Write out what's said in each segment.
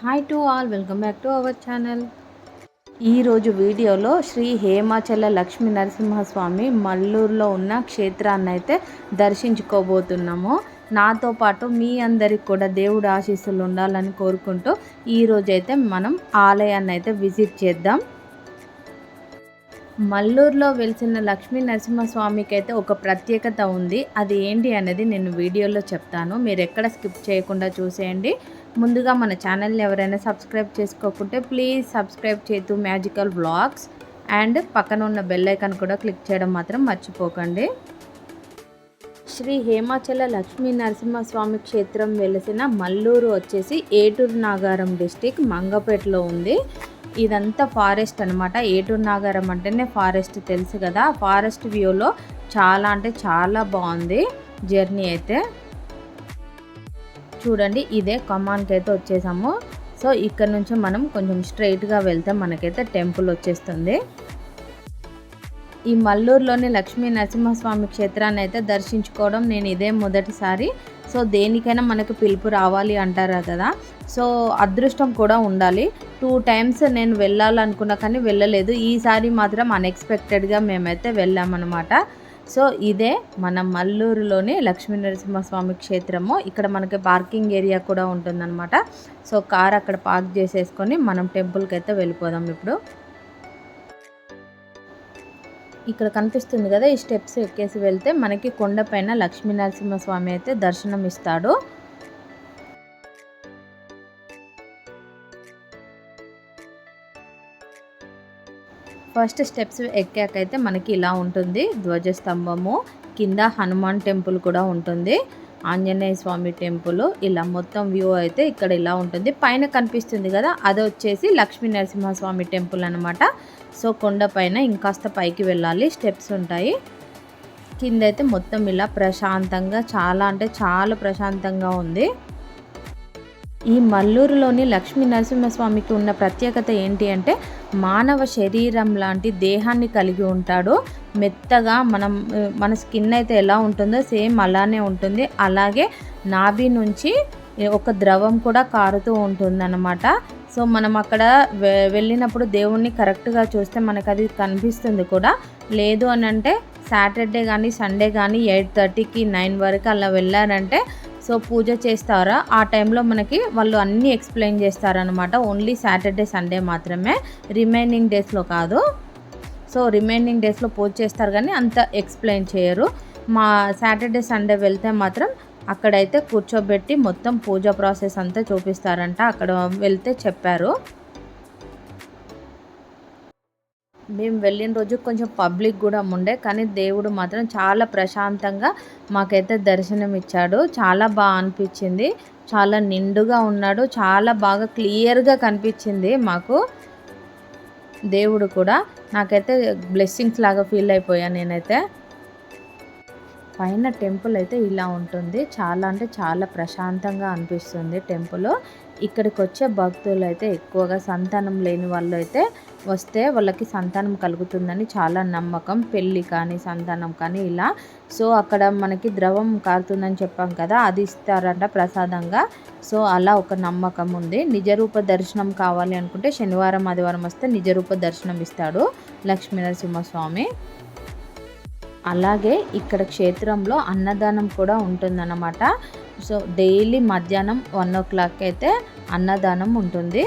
Hi to all welcome back to our channel. ఈరోజు వీడియోలో శ్రీ హేమాచల లక్ష్మీ నరసింహస్వామి మల్లూరులో ఉన్న క్షేత్రాన్ని అయితే దర్శించుకోబోతున్నాము. నాతో పాటు మీ అందరికి కూడా దేవుడు ఆశీస్సులు ఉండాలని కోరుకుంటూ ఈరోజు అయితే మనం ఆలయాన్ని అయితే విజిట్ చేద్దాం. మల్లూరులో వెలిసిన లక్ష్మీ నరసింహస్వామికి అయితే ఒక ప్రత్యేకత ఉంది. అది ఏంటి అనేది నేను వీడియోలో చెప్తాను. మీరు ఎక్కడ స్కిప్ చేయకుండా చూసేయండి. ముందుగా మన ఛానల్ని ఎవరైనా సబ్స్క్రైబ్ చేసుకోకుంటే ప్లీజ్ సబ్స్క్రైబ్ చేతు మ్యాజికల్ బ్లాగ్స్ అండ్ పక్కన ఉన్న బెల్ ఐకాన్ కూడా క్లిక్ చేయడం మాత్రం మర్చిపోకండి. శ్రీ హేమాచల లక్ష్మీ నరసింహస్వామి క్షేత్రం వెలిసిన మల్లూరు వచ్చేసి ఏటూరు నాగారం డిస్టిక్ మంగపేటలో ఉంది. ఇదంతా ఫారెస్ట్ అనమాట ఏటూరు నాగారం అంటేనే ఫారెస్ట్ తెలుసు కదా. ఫారెస్ట్ వ్యూలో చాలా అంటే చాలా బాగుంది జర్నీ అయితే. చూడండి ఇదే కమాన్కి అయితే వచ్చేసాము. సో ఇక్కడ నుంచి మనం కొంచెం స్ట్రైట్గా వెళ్తే మనకైతే టెంపుల్ వచ్చేస్తుంది. ఈ మల్లూరులోని లక్ష్మీ నరసింహస్వామి క్షేత్రాన్ని అయితే దర్శించుకోవడం నేను ఇదే మొదటిసారి. సో దేనికైనా మనకు పిలుపు రావాలి అంటారా కదా. సో అదృష్టం కూడా ఉండాలి. టూ టైమ్స్ నేను వెళ్ళాలనుకున్నా కానీ వెళ్ళలేదు. ఈసారి మాత్రం అన్ఎక్స్పెక్టెడ్గా మేమైతే వెళ్ళామన్నమాట. సో ఇదే మన మల్లూరులోని లక్ష్మీ నరసింహస్వామి క్షేత్రము. ఇక్కడ మనకి పార్కింగ్ ఏరియా కూడా ఉంటుందన్నమాట. సో కార్ అక్కడ పార్క్ చేసేసుకొని మనం టెంపుల్కి అయితే వెళ్ళిపోదాం ఇప్పుడు. ఇక్కడ కనిపిస్తుంది కదా ఈ స్టెప్స్ ఎక్కేసి వెళ్తే మనకి కొండపైన లక్ష్మీ నరసింహస్వామి అయితే దర్శనం ఇస్తాడు ఫస్ట్ స్టెప్స్ ఎక్కాకైతే మనకి ఇలా ఉంటుంది. ధ్వజస్తంభము కింద హనుమాన్ టెంపుల్ కూడా ఉంటుంది. ఆంజనేయ స్వామి టెంపుల్ ఇలా మొత్తం వ్యూ అయితే ఇక్కడ ఇలా ఉంటుంది. పైన కనిపిస్తుంది కదా అది వచ్చేసి లక్ష్మీ నరసింహస్వామి టెంపుల్ అనమాట సో కొండ పైన ఇంకాస్త పైకి వెళ్ళాలి. స్టెప్స్ ఉంటాయి. కింద అయితే మొత్తం ఇలా ప్రశాంతంగా చాలా అంటే చాలా ప్రశాంతంగా ఉంది. ఈ మల్లూరులోని లక్ష్మీ నరసింహస్వామికి ఉన్న ప్రత్యేకత ఏంటి అంటే మానవ శరీరం లాంటి దేహాన్ని కలిగి ఉంటాడు. మెత్తగా మనం మన స్కిన్ అయితే ఎలా ఉంటుందో సేమ్ అలానే ఉంటుంది. అలాగే నాభి నుంచి ఒక ద్రవం కూడా కారుతూ ఉంటుందన్నమాట. సో మనం అక్కడ వెళ్ళినప్పుడు దేవుణ్ణి కరెక్ట్గా చూస్తే మనకు అది కనిపిస్తుంది కూడా. లేదు అని అంటే సాటర్డే కానీ సండే కానీ ఎయిట్ థర్టీకి నైన్ వరకు అలా వెళ్ళారంటే సో పూజ చేస్తారా? ఆ టైంలో మనకి వాళ్ళు అన్నీ ఎక్స్ప్లెయిన్ చేస్తారనమాట ఓన్లీ సాటర్డే సండే మాత్రమే. రిమైనింగ్ డేస్లో కాదు. సో రిమైనింగ్ డేస్లో పూజ చేస్తారు కానీ అంత ఎక్స్ప్లెయిన్ చేయరు. మా సాటర్డే సండే వెళ్తే మాత్రం అక్కడైతే కూర్చోబెట్టి మొత్తం పూజ ప్రాసెస్ అంతా చూపిస్తారంట. అక్కడ వెళ్తే చెప్పారు. మేము వెళ్ళిన రోజు కొంచెం పబ్లిక్ కూడా ఉండే కానీ దేవుడు మాత్రం చాలా ప్రశాంతంగా మాకైతే దర్శనం ఇచ్చాడు చాలా బాగా అనిపించింది. చాలా నిండుగా ఉన్నాడు. చాలా బాగా క్లియర్గా కనిపించింది మాకు. దేవుడు కూడా. నాకైతే బ్లెస్సింగ్స్ లాగా ఫీల్ అయిపోయాను నేనైతే. పైన టెంపుల్ అయితే ఇలా ఉంటుంది. చాలా అంటే చాలా ప్రశాంతంగా అనిపిస్తుంది టెంపుల్. ఇక్కడికి వచ్చే భక్తులు అయితే ఎక్కువగా సంతానం లేని వాళ్ళు అయితే వస్తే వాళ్ళకి సంతానం కలుగుతుందని చాలా నమ్మకం. పెళ్ళి కానీ సంతానం కానీ ఇలా. సో అక్కడ మనకి ద్రవం కారుతుందని చెప్పాం కదా అది ఇస్తారంట ప్రసాదంగా. సో అలా ఒక నమ్మకం ఉంది. నిజరూప దర్శనం కావాలి అనుకుంటే శనివారం ఆదివారం వస్తే నిజరూప దర్శనం ఇస్తాడు లక్ష్మీనరసింహస్వామి. అలాగే ఇక్కడ క్షేత్రంలో అన్నదానం కూడా ఉంటుందన్నమాట. సో డైలీ మధ్యాహ్నం వన్ ఓ క్లాక్ అయితే అన్నదానం ఉంటుంది.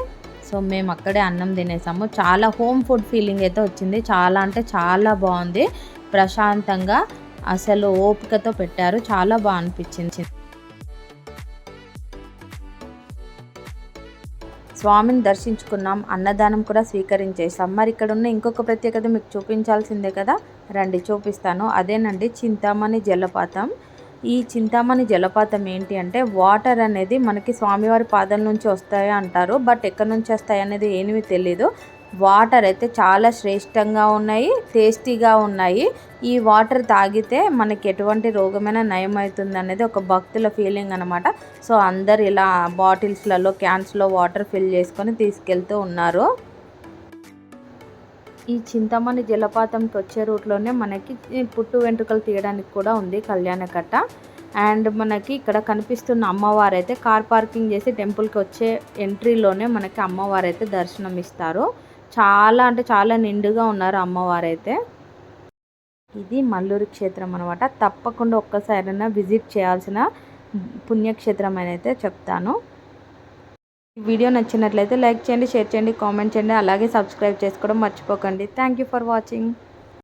సో మేము అక్కడే అన్నం తినేసాము. చాలా హోమ్ ఫుడ్ ఫీలింగ్ అయితే వచ్చింది. చాలా అంటే చాలా బాగుంది. ప్రశాంతంగా అసలు ఓపికతో పెట్టారు. చాలా బాగా అనిపించింది. స్వామిని దర్శించుకున్నాం అన్నదానం కూడా స్వీకరించేసాం మరి ఇక్కడ ఉన్న ఇంకొక ప్రత్యేకత మీకు చూపించాల్సిందే కదా? రండి చూపిస్తాను. అదేనండి చింతామణి జలపాతం. ఈ చింతామణి జలపాతం ఏంటి అంటే వాటర్ అనేది మనకి స్వామివారి పాదం నుంచి వస్తాయి అంటారు. బట్ ఎక్కడి నుంచి వస్తాయి అనేది ఏమీ తెలీదు. వాటర్ అయితే చాలా శ్రేష్టంగా ఉన్నాయి టేస్టీగా ఉన్నాయి. ఈ వాటర్ తాగితే మనకి ఎటువంటి రోగమైనా నయం అవుతుంది అనేది ఒక భక్తుల ఫీలింగ్ అనమాట సో అందరు ఇలా బాటిల్స్లలో క్యాన్స్లో వాటర్ ఫిల్ చేసుకొని తీసుకెళ్తూ ఉన్నారు. ఈ చింతమణి జలపాతంకి వచ్చే రూట్లోనే మనకి పుట్టు వెంట్రుకలు తీయడానికి కూడా ఉంది కళ్యాణకట్ట. అండ్ మనకి ఇక్కడ కనిపిస్తున్న అమ్మవారు అయితే కార్ పార్కింగ్ చేసి టెంపుల్కి వచ్చే ఎంట్రీలోనే మనకి అమ్మవారు అయితే దర్శనం ఇస్తారు చాలా అంటే చాలా నిండుగా ఉన్నారు అమ్మవారు అయితే ఇది మల్లూరు క్షేత్రం అనమాట తప్పకుండా ఒక్కసారైనా విజిట్ చేయాల్సిన పుణ్యక్షేత్రం అని అయితే చెప్తాను. వీడియో నచ్చినట్లయితే లైక్ చేయండి షేర్ చేయండి కామెంట్ చేయండి. అలాగే సబ్స్క్రైబ్ చేసుకోవడం మర్చిపోకండి. Thank you for watching